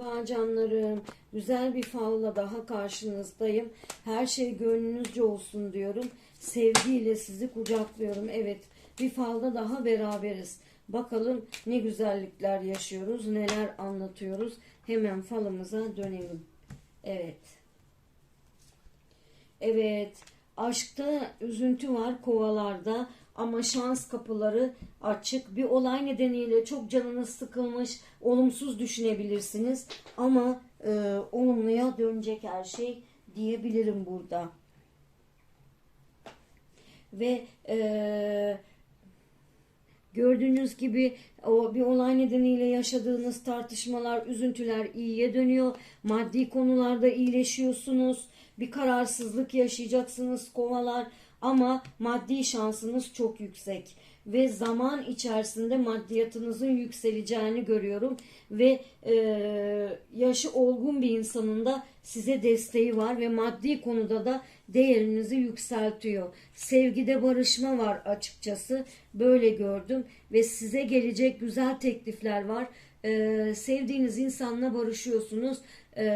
Merhaba canlarım. Güzel bir falla daha karşınızdayım. Her şey gönlünüzce olsun diyorum. Sevgiyle sizi kucaklıyorum. Evet bir falda daha beraberiz. Bakalım ne güzellikler yaşıyoruz, neler anlatıyoruz. Hemen falımıza dönelim. Evet. Evet. Aşkta üzüntü var kovalarda ama şans kapıları açık. Bir olay nedeniyle çok canınız sıkılmış, olumsuz düşünebilirsiniz ama e, olumluya dönecek her şey diyebilirim burada. Ve e, Gördüğünüz gibi o bir olay nedeniyle yaşadığınız tartışmalar, üzüntüler iyiye dönüyor. Maddi konularda iyileşiyorsunuz. Bir kararsızlık yaşayacaksınız kovalar ama maddi şansınız çok yüksek ve zaman içerisinde maddiyatınızın yükseleceğini görüyorum ve e, yaşı olgun bir insanın da size desteği var ve maddi konuda da değerinizi yükseltiyor. Sevgide barışma var açıkçası böyle gördüm ve size gelecek güzel teklifler var. E, sevdiğiniz insanla barışıyorsunuz. E,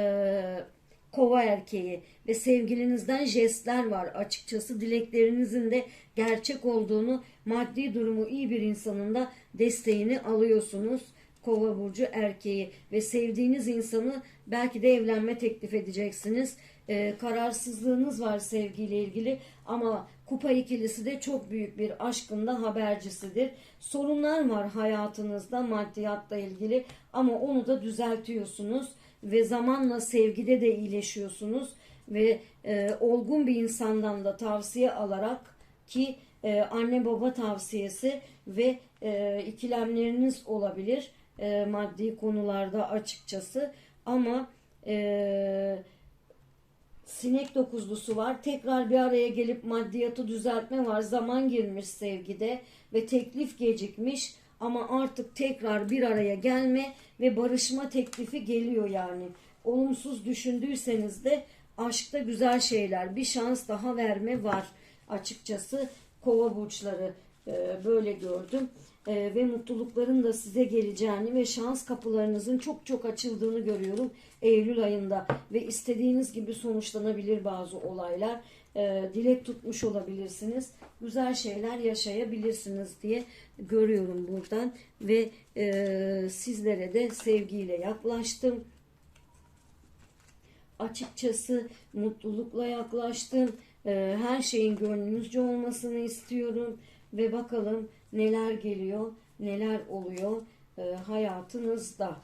kova erkeği ve sevgilinizden jestler var. Açıkçası dileklerinizin de gerçek olduğunu maddi durumu iyi bir insanın da desteğini alıyorsunuz. Kova burcu erkeği ve sevdiğiniz insanı belki de evlenme teklif edeceksiniz. Ee, kararsızlığınız var sevgiyle ilgili ama kupa ikilisi de çok büyük bir aşkın da habercisidir. Sorunlar var hayatınızda maddiyatla ilgili ama onu da düzeltiyorsunuz ve zamanla sevgide de iyileşiyorsunuz ve e, olgun bir insandan da tavsiye alarak ki e, anne baba tavsiyesi ve e, ikilemleriniz olabilir e, maddi konularda açıkçası ama e, sinek dokuzlusu var. Tekrar bir araya gelip maddiyatı düzeltme var. Zaman girmiş sevgide ve teklif gecikmiş ama artık tekrar bir araya gelme ve barışma teklifi geliyor yani. Olumsuz düşündüyseniz de aşkta güzel şeyler, bir şans daha verme var açıkçası kova burçları böyle gördüm. E, ve mutlulukların da size geleceğini ve şans kapılarınızın çok çok açıldığını görüyorum Eylül ayında ve istediğiniz gibi sonuçlanabilir bazı olaylar. E, dilek tutmuş olabilirsiniz. Güzel şeyler yaşayabilirsiniz diye görüyorum buradan ve e, sizlere de sevgiyle yaklaştım. Açıkçası mutlulukla yaklaştım. E, her şeyin gönlünüzce olmasını istiyorum ve bakalım neler geliyor, neler oluyor e, hayatınızda.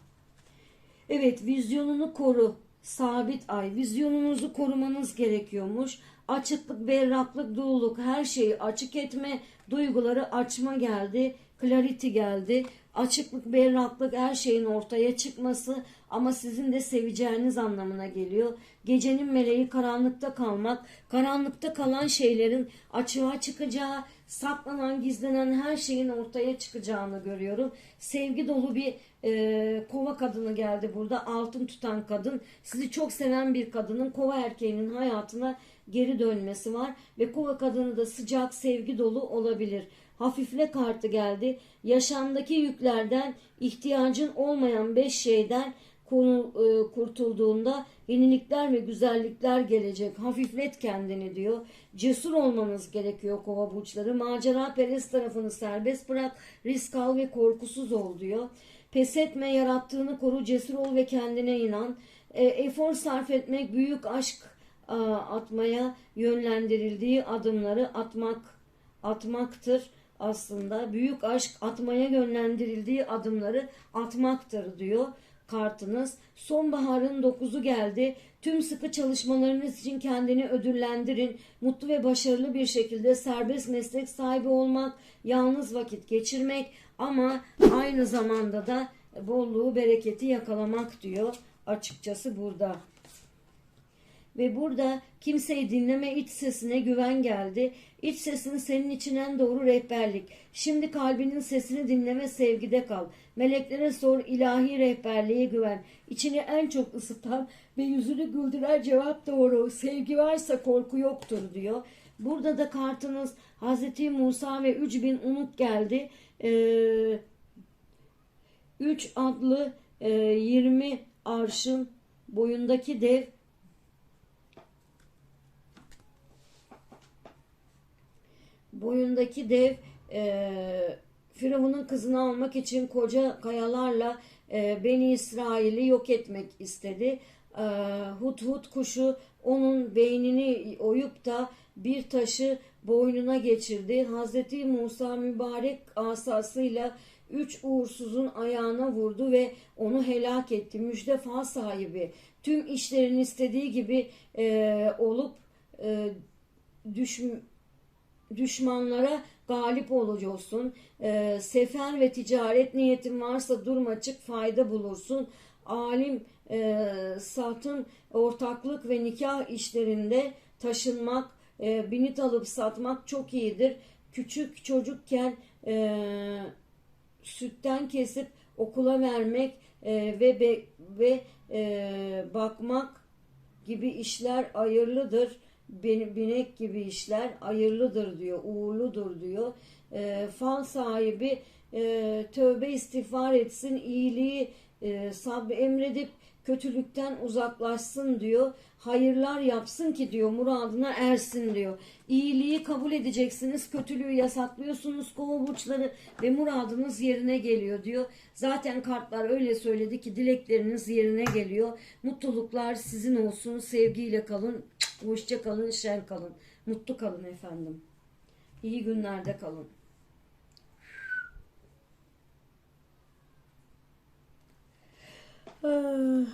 Evet, vizyonunu koru. Sabit ay. Vizyonunuzu korumanız gerekiyormuş. Açıklık, berraklık, doluluk, her şeyi açık etme, duyguları açma geldi. Clarity geldi. Açıklık, berraklık, her şeyin ortaya çıkması ama sizin de seveceğiniz anlamına geliyor. Gecenin meleği karanlıkta kalmak, karanlıkta kalan şeylerin açığa çıkacağı, saklanan, gizlenen her şeyin ortaya çıkacağını görüyorum. Sevgi dolu bir e, kova kadını geldi burada. Altın tutan kadın. Sizi çok seven bir kadının kova erkeğinin hayatına geri dönmesi var. Ve kova kadını da sıcak, sevgi dolu olabilir. Hafifle kartı geldi. Yaşamdaki yüklerden, ihtiyacın olmayan beş şeyden kurtulduğunda yenilikler ve güzellikler gelecek. Hafiflet kendini diyor. Cesur olmanız gerekiyor kova burçları. Macera perest tarafını serbest bırak. Risk al ve korkusuz ol diyor. Pes etme, yarattığını koru, cesur ol ve kendine inan. E, efor sarf etmek, büyük aşk a, atmaya yönlendirildiği adımları atmak atmaktır aslında. Büyük aşk atmaya yönlendirildiği adımları atmaktır diyor kartınız. Sonbaharın 9'u geldi. Tüm sıkı çalışmalarınız için kendini ödüllendirin. Mutlu ve başarılı bir şekilde serbest meslek sahibi olmak, yalnız vakit geçirmek ama aynı zamanda da bolluğu, bereketi yakalamak diyor açıkçası burada. Ve burada kimseyi dinleme iç sesine güven geldi. İç sesin senin için en doğru rehberlik. Şimdi kalbinin sesini dinleme sevgide kal. Meleklere sor ilahi rehberliğe güven. İçini en çok ısıtan ve yüzünü güldüren cevap doğru. Sevgi varsa korku yoktur diyor. Burada da kartınız Hazreti Musa ve 3000 unut geldi. Ee, 3 adlı e, 20 arşın, boyundaki dev boyundaki dev e, Firavun'un kızını almak için koca kayalarla e, Beni İsrail'i yok etmek istedi. E, hut hut kuşu onun beynini oyup da bir taşı boynuna geçirdi. Hazreti Musa mübarek asasıyla üç uğursuzun ayağına vurdu ve onu helak etti. Müjde sahibi. Tüm işlerin istediği gibi e, olup e, düş, düşmanlara galip olacaksın. E, sefer ve ticaret niyetin varsa durma çık fayda bulursun. Alim e, satın ortaklık ve nikah işlerinde taşınmak, e, binit alıp satmak çok iyidir. Küçük çocukken e, sütten kesip okula vermek e, ve be, ve e, bakmak gibi işler hayırlıdır. Bin- Binek gibi işler hayırlıdır diyor, uğurludur diyor. E, fal sahibi e, tövbe istiğfar etsin, iyiliği e, sabrı emredip kötülükten uzaklaşsın diyor. Hayırlar yapsın ki diyor muradına ersin diyor. İyiliği kabul edeceksiniz, kötülüğü yasaklıyorsunuz kova burçları ve muradınız yerine geliyor diyor. Zaten kartlar öyle söyledi ki dilekleriniz yerine geliyor. Mutluluklar sizin olsun, sevgiyle kalın, hoşça kalın, şen kalın. Mutlu kalın efendim. İyi günlerde kalın. Ah.